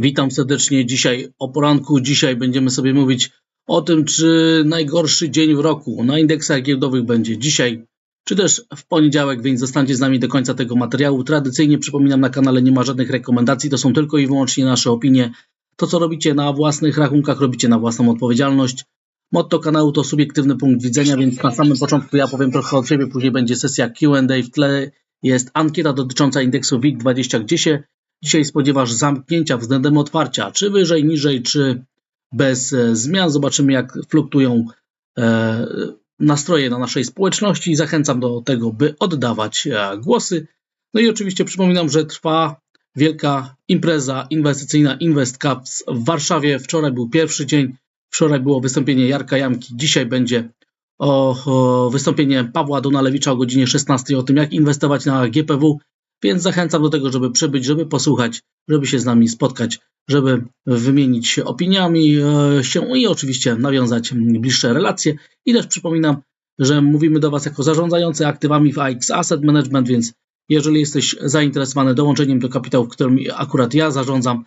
Witam serdecznie dzisiaj o poranku. Dzisiaj będziemy sobie mówić o tym, czy najgorszy dzień w roku na indeksach giełdowych będzie dzisiaj, czy też w poniedziałek, więc zostańcie z nami do końca tego materiału. Tradycyjnie przypominam, na kanale nie ma żadnych rekomendacji, to są tylko i wyłącznie nasze opinie. To, co robicie na własnych rachunkach, robicie na własną odpowiedzialność. Motto kanału to subiektywny punkt widzenia, więc na samym początku ja powiem trochę od siebie, później będzie sesja Q&A w tle. Jest ankieta dotycząca indeksu WIG20, gdzie się Dzisiaj spodziewasz zamknięcia względem otwarcia, czy wyżej, niżej, czy bez e, zmian. Zobaczymy, jak fluktują e, nastroje na naszej społeczności. Zachęcam do tego, by oddawać e, głosy. No i oczywiście przypominam, że trwa wielka impreza inwestycyjna Invest Cups w Warszawie. Wczoraj był pierwszy dzień, wczoraj było wystąpienie Jarka Jamki, dzisiaj będzie o, o wystąpienie Pawła Donalewicza o godzinie 16 o tym, jak inwestować na GPW. Więc zachęcam do tego, żeby przybyć, żeby posłuchać, żeby się z nami spotkać, żeby wymienić się opiniami e, się i oczywiście nawiązać bliższe relacje. I też przypominam, że mówimy do Was jako zarządzający aktywami w AX Asset Management, więc jeżeli jesteś zainteresowany dołączeniem do kapitału, którym akurat ja zarządzam,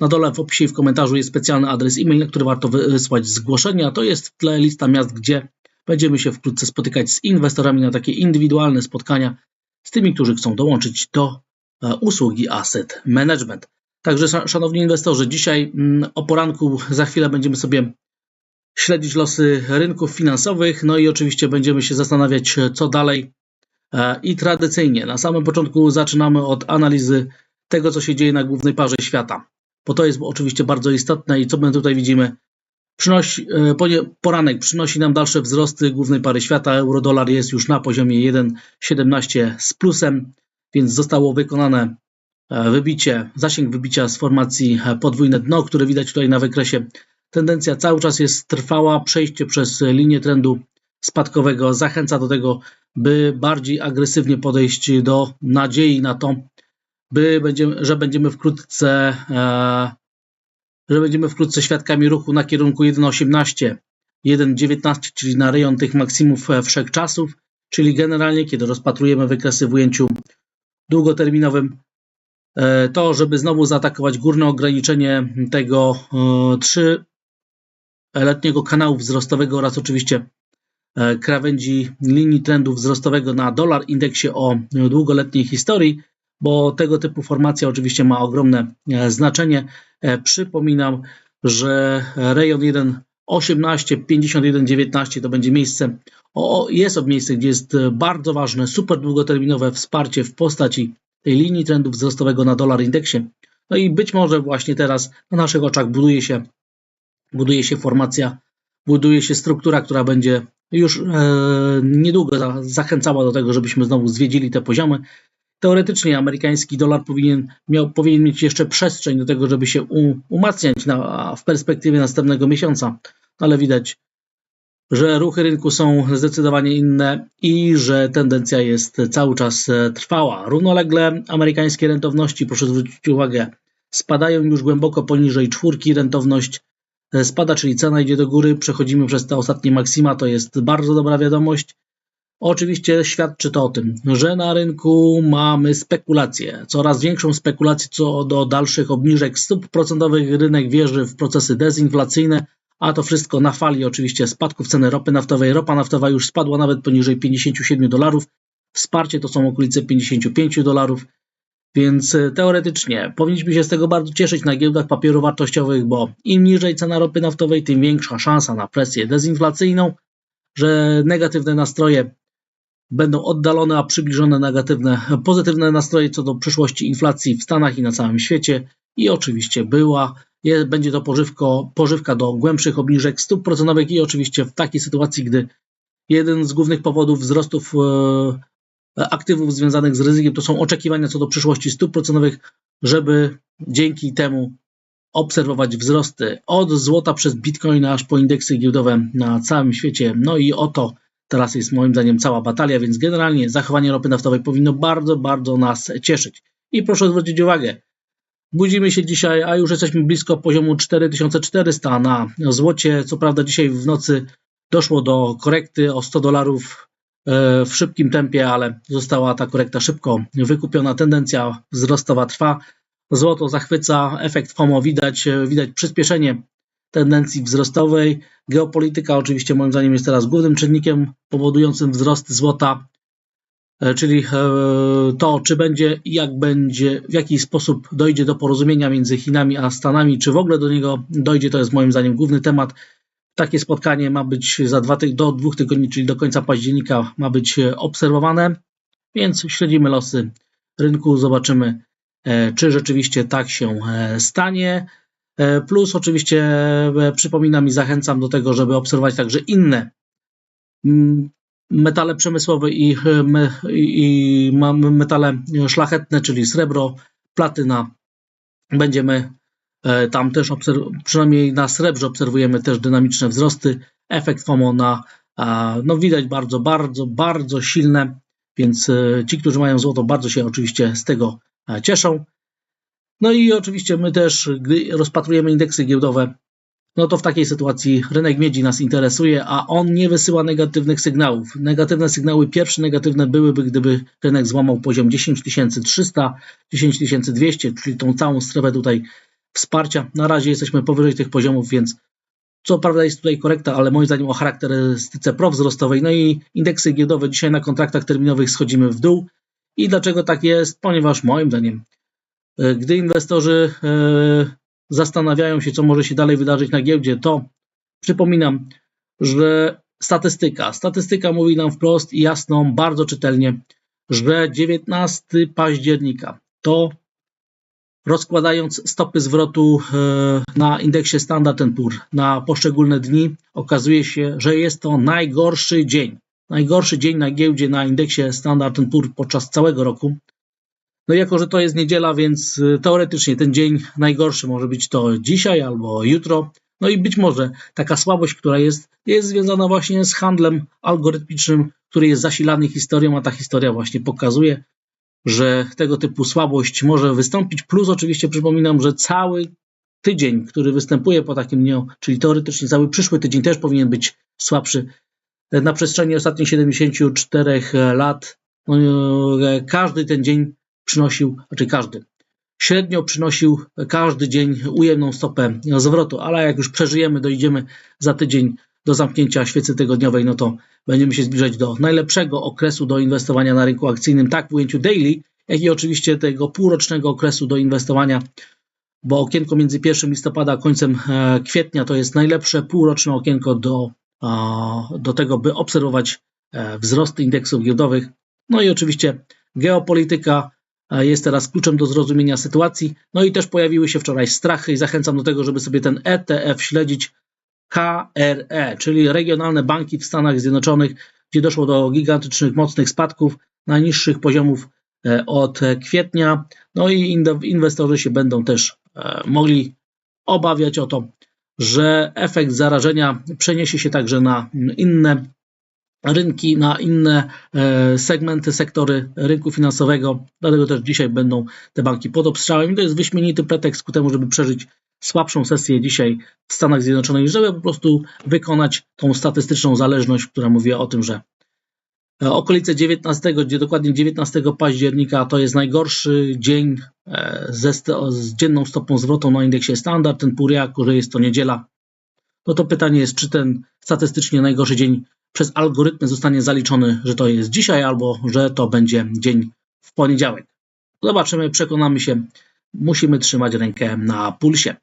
na dole w opisie i w komentarzu jest specjalny adres e-mail, na który warto wysłać zgłoszenia. To jest w tle lista miast, gdzie będziemy się wkrótce spotykać z inwestorami na takie indywidualne spotkania, z tymi, którzy chcą dołączyć do e, usługi Asset Management. Także, szanowni inwestorzy, dzisiaj mm, o poranku za chwilę będziemy sobie śledzić losy rynków finansowych, no i oczywiście będziemy się zastanawiać, co dalej. E, I tradycyjnie, na samym początku zaczynamy od analizy tego, co się dzieje na głównej parze świata, bo to jest oczywiście bardzo istotne i co my tutaj widzimy Przynosi, e, poranek przynosi nam dalsze wzrosty głównej pary świata. Euro-dolar jest już na poziomie 1,17 z plusem, więc zostało wykonane e, wybicie, zasięg wybicia z formacji e, podwójne dno, które widać tutaj na wykresie. Tendencja cały czas jest trwała. Przejście przez linię trendu spadkowego zachęca do tego, by bardziej agresywnie podejść do nadziei na to, by będziemy, że będziemy wkrótce że będziemy wkrótce świadkami ruchu na kierunku 1.18, 1.19, czyli na rejon tych maksimów e, wszechczasów, czyli generalnie kiedy rozpatrujemy wykresy w ujęciu długoterminowym, e, to żeby znowu zaatakować górne ograniczenie tego 3-letniego e, kanału wzrostowego oraz oczywiście krawędzi linii trendu wzrostowego na dolar indeksie o długoletniej historii, bo tego typu formacja oczywiście ma ogromne e, znaczenie. E, przypominam, że rejon 1.18, 51.19 to będzie miejsce, o, jest to miejsce, gdzie jest bardzo ważne, super długoterminowe wsparcie w postaci tej linii trendu wzrostowego na dolar indeksie. No i być może właśnie teraz na naszych oczach buduje się, buduje się formacja, buduje się struktura, która będzie już e, niedługo zachęcała do tego, żebyśmy znowu zwiedzili te poziomy. Teoretycznie amerykański dolar powinien, miał, powinien mieć jeszcze przestrzeń do tego, żeby się umacniać na, w perspektywie następnego miesiąca, ale widać, że ruchy rynku są zdecydowanie inne i że tendencja jest cały czas e, trwała. Równolegle amerykańskie rentowności, proszę zwrócić uwagę, spadają już głęboko poniżej czwórki. Rentowność e, spada, czyli cena idzie do góry. Przechodzimy przez te ostatnie maksima, to jest bardzo dobra wiadomość. Oczywiście świadczy to o tym, że na rynku mamy spekulacje, coraz większą spekulację co do dalszych obniżek stóp procentowych. Rynek wierzy w procesy dezinflacyjne, a to wszystko na fali oczywiście spadków ceny ropy naftowej. Ropa naftowa już spadła nawet poniżej 57 dolarów. Wsparcie to są okolice 55 dolarów, więc e, teoretycznie powinniśmy się z tego bardzo cieszyć na giełdach papierów wartościowych, bo im niżej cena ropy naftowej, tym większa szansa na presję dezinflacyjną, że negatywne nastroje będą oddalone, a przybliżone negatywne, pozytywne nastroje co do przyszłości inflacji w Stanach i na całym świecie i oczywiście była, będzie to pożywko, pożywka do głębszych obniżek stóp procentowych i oczywiście w takiej sytuacji, gdy jeden z głównych powodów wzrostów e, aktywów związanych z ryzykiem to są oczekiwania co do przyszłości stóp procentowych, żeby dzięki temu obserwować wzrosty od złota przez bitcoina aż po indeksy giełdowe na całym świecie. No i oto Teraz jest moim zdaniem cała batalia, więc generalnie zachowanie ropy naftowej powinno bardzo, bardzo nas cieszyć. I proszę zwrócić uwagę, budzimy się dzisiaj, a już jesteśmy blisko poziomu 4400 na złocie. Co prawda dzisiaj w nocy doszło do korekty o 100 dolarów e, w szybkim tempie, ale została ta korekta szybko wykupiona. Tendencja wzrostowa trwa. Złoto zachwyca, efekt FOMO widać, widać przyspieszenie tendencji wzrostowej. Geopolityka oczywiście moim zdaniem jest teraz głównym czynnikiem powodującym wzrost złota, e, czyli e, to, czy będzie jak będzie, w jaki sposób dojdzie do porozumienia między Chinami a Stanami, czy w ogóle do niego dojdzie, to jest moim zdaniem główny temat. Takie spotkanie ma być za dwa do dwóch tygodni, czyli do końca października ma być e, obserwowane, więc śledzimy losy rynku, zobaczymy, czy rzeczywiście tak się stanie. E, plus oczywiście e, przypominam i zachęcam do tego, żeby obserwować także inne mm, metale przemysłowe i, e, i, metale szlachetne, czyli srebro, platyna. Będziemy tam też, przynajmniej na srebrze obserwujemy też dynamiczne wzrosty. Efekt FOMO na, no widać bardzo, bardzo, bardzo silne, więc ci, którzy mają złoto, bardzo się oczywiście z tego cieszą. No i oczywiście my też, gdy rozpatrujemy indeksy giełdowe, no to w takiej sytuacji rynek miedzi nas interesuje, a on nie wysyła negatywnych sygnałów. Negatywne sygnały, pierwsze negatywne byłyby, gdyby rynek złamał poziom 10300, 10200, czyli tą całą strefę tutaj wsparcia. Na razie jesteśmy powyżej tych poziomów, więc co prawda jest tutaj korekta, ale moim zdaniem o charakterystyce prowzrostowej. No i indeksy giełdowe dzisiaj na kontraktach terminowych schodzimy w dół. I dlaczego tak jest? Ponieważ moim zdaniem gdy inwestorzy e, zastanawiają się, co może się dalej wydarzyć na giełdzie, to przypominam, że statystyka. Statystyka mówi nam wprost i jasno, bardzo czytelnie, że 19 października to rozkładając stopy zwrotu e, na indeksie Standard Poor na poszczególne dni, okazuje się, że jest to najgorszy dzień. Najgorszy dzień na giełdzie na indeksie Standard Poor podczas całego roku. No jako, że to jest niedziela, więc y, teoretycznie ten dzień najgorszy może być to dzisiaj albo jutro. No i być może taka słabość, która jest, jest związana właśnie z handlem algorytmicznym, który jest zasilany historią, a ta historia właśnie pokazuje, że tego typu słabość może wystąpić. Plus oczywiście przypominam, że cały tydzień, który występuje po takim dniu, czyli teoretycznie cały przyszły tydzień też powinien być słabszy. Na przestrzeni ostatnich 74 lat no, każdy ten dzień przynosił, znaczy każdy, średnio przynosił każdy dzień ujemną stopę zwrotu, ale jak już przeżyjemy, dojdziemy za tydzień do zamknięcia świecy tygodniowej, no to będziemy się zbliżać do najlepszego okresu do inwestowania na rynku akcyjnym, tak w ujęciu daily, jak i oczywiście tego półrocznego okresu do inwestowania, bo okienko między 1 listopada a końcem e, kwietnia to jest najlepsze półroczne okienko do, do tego, by obserwować e, wzrosty indeksów giełdowych. No i oczywiście geopolityka, jest teraz kluczem do zrozumienia sytuacji. No i też pojawiły się wczoraj strachy i zachęcam do tego, żeby sobie ten ETF śledzić. KRE, czyli regionalne banki w Stanach Zjednoczonych, gdzie doszło do gigantycznych, mocnych spadków, najniższych poziomów e, od kwietnia. No i inwestorzy się będą też e, mogli obawiać o to, że efekt zarażenia przeniesie się także na inne rynki, na inne e, segmenty, sektory rynku finansowego. Dlatego też dzisiaj będą te banki pod obstrzałem. I to jest wyśmienity pretekst ku temu, żeby przeżyć słabszą sesję dzisiaj w Stanach Zjednoczonych, żeby po prostu wykonać tą statystyczną zależność, która mówi o tym, że e, okolice 19, gdzie dokładnie 19 października to jest najgorszy dzień e, ze, z dzienną stopą zwrotu na indeksie standard, ten Puriaku, że jest to niedziela. No to pytanie jest, czy ten statystycznie najgorszy dzień przez algorytmy zostanie zaliczony, że to jest dzisiaj albo że to będzie dzień w poniedziałek. Zobaczymy, przekonamy się. Musimy trzymać rękę na pulsie.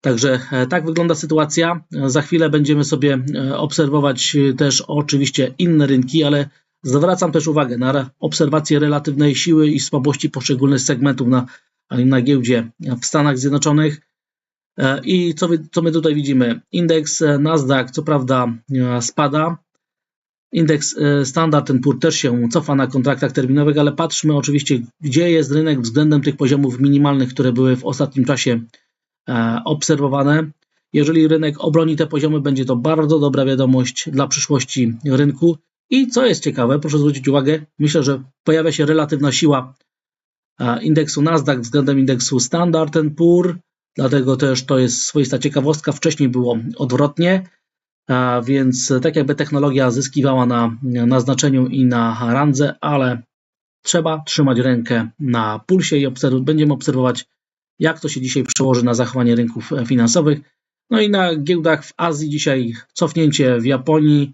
Także e, tak wygląda sytuacja. Za chwilę będziemy sobie e, obserwować też oczywiście inne rynki, ale zwracam też uwagę na obserwację relatywnej siły i słabości poszczególnych segmentów na, na giełdzie w Stanach Zjednoczonych. E, I co, co my tutaj widzimy? Indeks Nasdaq, co prawda, spada, Indeks e, Standard Poor też się cofa na kontraktach terminowych, ale patrzmy oczywiście, gdzie jest rynek względem tych poziomów minimalnych, które były w ostatnim czasie e, obserwowane. Jeżeli rynek obroni te poziomy, będzie to bardzo dobra wiadomość dla przyszłości rynku. I co jest ciekawe, proszę zwrócić uwagę, myślę, że pojawia się relatywna siła e, indeksu Nasdaq względem indeksu Standard Poor, dlatego też to jest swoista ciekawostka. Wcześniej było odwrotnie. Więc tak jakby technologia zyskiwała na, na znaczeniu i na randze, ale trzeba trzymać rękę na pulsie i obserw będziemy obserwować jak to się dzisiaj przełoży na zachowanie rynków e, finansowych. No i na giełdach w Azji dzisiaj cofnięcie w Japonii,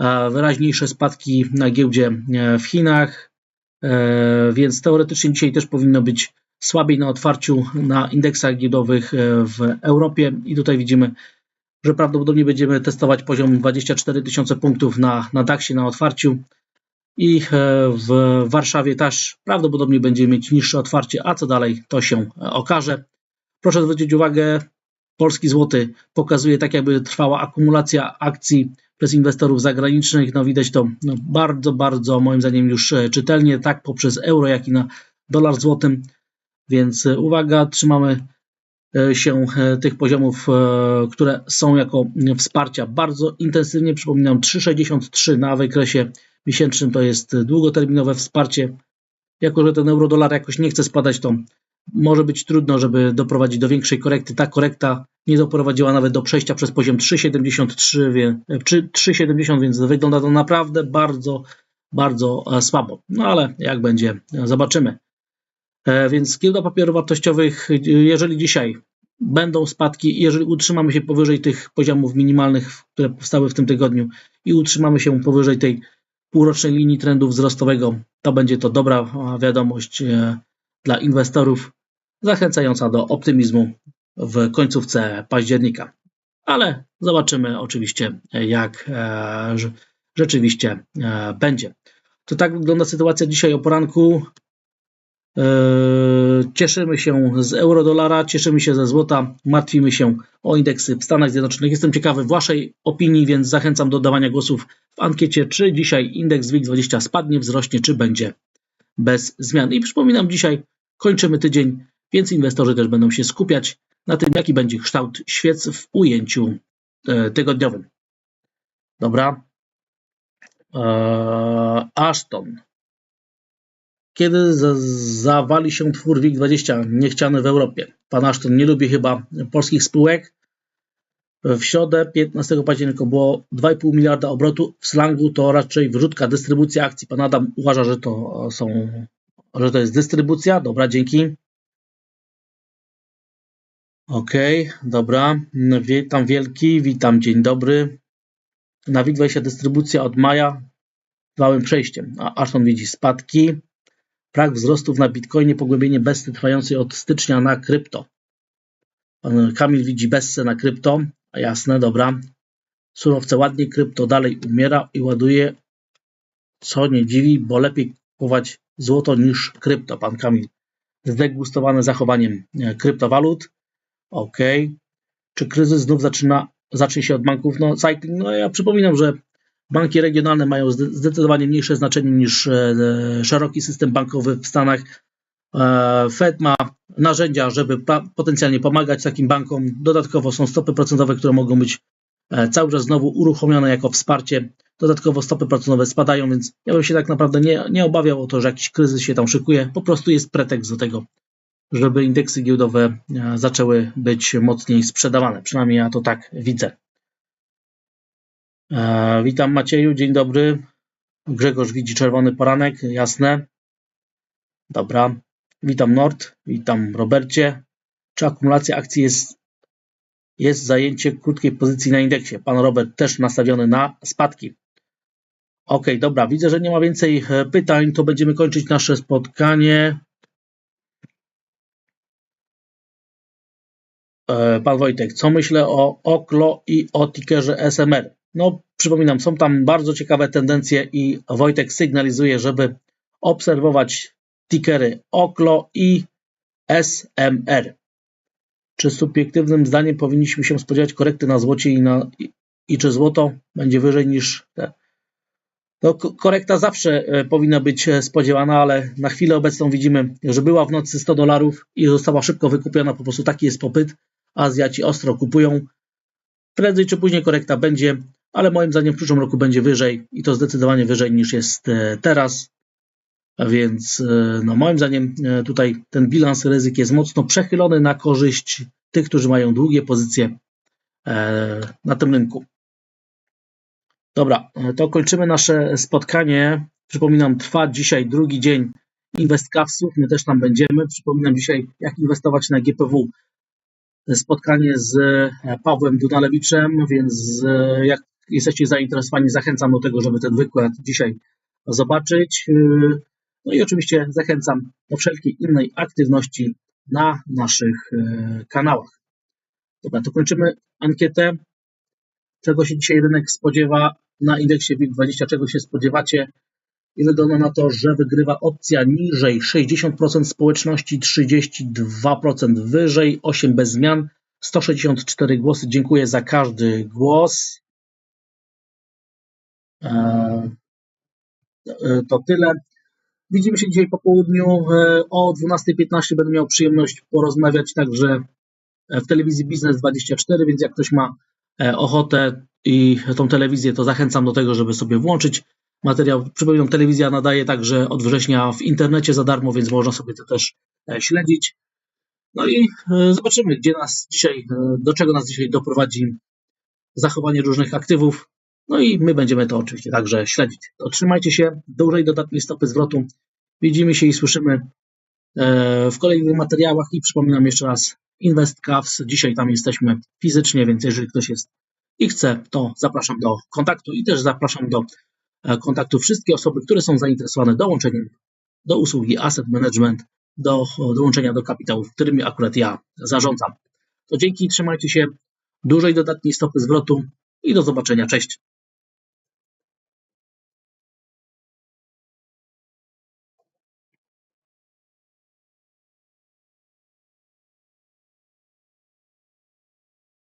e, wyraźniejsze spadki na giełdzie e, w Chinach, więc teoretycznie dzisiaj też powinno być słabiej na otwarciu na indeksach giełdowych w Europie i tutaj widzimy, że prawdopodobnie będziemy testować poziom 24 tysiące punktów na, na DAX-ie na otwarciu i w Warszawie też prawdopodobnie będziemy mieć niższe otwarcie, a co dalej to się okaże. Proszę zwrócić uwagę, polski złoty pokazuje tak jakby trwała akumulacja akcji przez inwestorów zagranicznych. No widać to no, bardzo, bardzo moim zdaniem już e, czytelnie, tak poprzez euro, jak i na dolar złotym. Więc e, uwaga, trzymamy e, się tych poziomów, które są jako wsparcia bardzo intensywnie. Przypominam 3,63 na wykresie miesięcznym to jest długoterminowe wsparcie. Jako, że ten euro dolar jakoś nie chce spadać, to może być trudno, żeby doprowadzić do większej korekty. Ta korekta nie doprowadziła nawet do przejścia przez poziom 3,73, 3,70, więc wygląda to naprawdę bardzo, bardzo e, słabo. No ale jak będzie, zobaczymy. E, więc giełda papierów wartościowych, jeżeli dzisiaj będą spadki, jeżeli utrzymamy się powyżej tych poziomów minimalnych, które powstały w tym tygodniu i utrzymamy się powyżej tej półrocznej linii trendu wzrostowego, to będzie to dobra wiadomość e, dla inwestorów, zachęcająca do optymizmu w końcówce października. Ale zobaczymy oczywiście, jak e, rzeczywiście e, będzie. To tak wygląda sytuacja dzisiaj o poranku. E, cieszymy się z euro-dolara, cieszymy się ze złota, martwimy się o indeksy w Stanach Zjednoczonych. Jestem ciekawy Waszej opinii, więc zachęcam do dawania głosów w ankiecie, czy dzisiaj indeks WIG20 spadnie, wzrośnie, czy będzie bez zmian. I przypominam, dzisiaj kończymy tydzień, więc inwestorzy też będą się skupiać na tym, jaki będzie kształt świec w ujęciu e, tygodniowym. Dobra. Eee, Ashton. Kiedy zawali się twór WIG20 niechciany w Europie? Pan Ashton nie lubi chyba polskich spółek. W środę 15 października było 2,5 miliarda obrotu. W slangu to raczej wrzutka, dystrybucja akcji. Pan Adam uważa, że to są, że to jest dystrybucja. Dobra, dzięki. Okay, dobra. Witam wielki, witam, dzień dobry. Na WIG20 dystrybucja od maja trwałym przejściem. A Ashton widzi spadki. Brak wzrostów na Bitcoinie, pogłębienie besty trwającej od stycznia na krypto. Pan Kamil widzi bessę na krypto. A jasne, dobra. Surowce ładnie, krypto dalej umiera i ładuje. Co nie dziwi, bo lepiej kupować złoto niż krypto. Pan Kamil zdegustowany zachowaniem e, kryptowalut. OK. Czy kryzys znów zaczyna, zacznie się od banków? No, cycling, no ja przypominam, że banki regionalne mają zdecydowanie mniejsze znaczenie niż e, szeroki system bankowy w Stanach. E, Fed ma narzędzia, żeby potencjalnie pomagać takim bankom. Dodatkowo są stopy procentowe, które mogą być e, cały czas znowu uruchomione jako wsparcie. Dodatkowo stopy procentowe spadają, więc ja bym się tak naprawdę nie, nie obawiał o to, że jakiś kryzys się tam szykuje. Po prostu jest pretekst do tego, żeby indeksy giełdowe e, zaczęły być mocniej sprzedawane. Przynajmniej ja to tak widzę. E, witam Macieju, dzień dobry. Grzegorz widzi czerwony poranek, jasne. Dobra. Witam Nord, witam Robercie. Czy akumulacja akcji jest, jest zajęcie krótkiej pozycji na indeksie? Pan Robert też nastawiony na spadki. Ok, dobra, widzę, że nie ma więcej e, pytań, to będziemy kończyć nasze spotkanie. E, pan Wojtek, co myślę o OKLO i o tickerze SMR? No, przypominam, są tam bardzo ciekawe tendencje i Wojtek sygnalizuje, żeby obserwować tickery OKLO i SMR. Czy subiektywnym zdaniem powinniśmy się spodziewać korekty na złocie i, na, i, i czy złoto będzie wyżej niż te? No, korekta zawsze e, powinna być e, spodziewana, ale na chwilę obecną widzimy, że była w nocy 100 dolarów i została szybko wykupiona. Po prostu taki jest popyt. Azjaci ostro kupują. Prędzej czy później korekta będzie, ale moim zdaniem w przyszłym roku będzie wyżej i to zdecydowanie wyżej niż jest e, teraz. A więc e, no moim zdaniem e, tutaj ten bilans ryzyk jest mocno przechylony na korzyść tych, którzy mają długie pozycje na tym rynku. Dobra, to kończymy nasze spotkanie. Przypominam, trwa dzisiaj drugi dzień InvestCapsów. My też tam będziemy. Przypominam dzisiaj, jak inwestować na GPW. Spotkanie z Pawłem Dunalewiczem, więc jak jesteście zainteresowani, zachęcam do tego, żeby ten wykład dzisiaj zobaczyć. E, no i oczywiście zachęcam do wszelkiej innej aktywności na naszych kanałach. Dobra, to kończymy ankietę. Czego się dzisiaj rynek spodziewa na indeksie WIG20? Czego się spodziewacie? I wygląda na to, że wygrywa opcja niżej 60% społeczności, 32% wyżej, 8 bez zmian, 164 głosy. Dziękuję za każdy głos. E, e, to tyle. Widzimy się dzisiaj po południu. E, o 12.15 będę miał przyjemność porozmawiać także w telewizji Biznes 24, więc jak ktoś ma ochotę i tą telewizję, to zachęcam do tego, żeby sobie włączyć materiał. Przypominam, telewizja nadaje także od września w internecie za darmo, więc można sobie to też e, śledzić. No i e, zobaczymy, gdzie nas dzisiaj, e, do czego nas dzisiaj doprowadzi zachowanie różnych aktywów. No i my będziemy to oczywiście także śledzić. Otrzymajcie się, dużej dodatniej stopy zwrotu. Widzimy się i słyszymy w kolejnych materiałach i przypominam jeszcze raz InvestCaps. Dzisiaj tam jesteśmy fizycznie, więc jeżeli ktoś jest i chce, to zapraszam do kontaktu i też zapraszam do E, kontaktu wszystkie osoby, które są zainteresowane dołączeniem do usługi Asset Management, do dołączenia do kapitałów, którymi akurat ja zarządzam. To dzięki, trzymajcie się, dużej dodatniej stopy zwrotu i do zobaczenia. Cześć.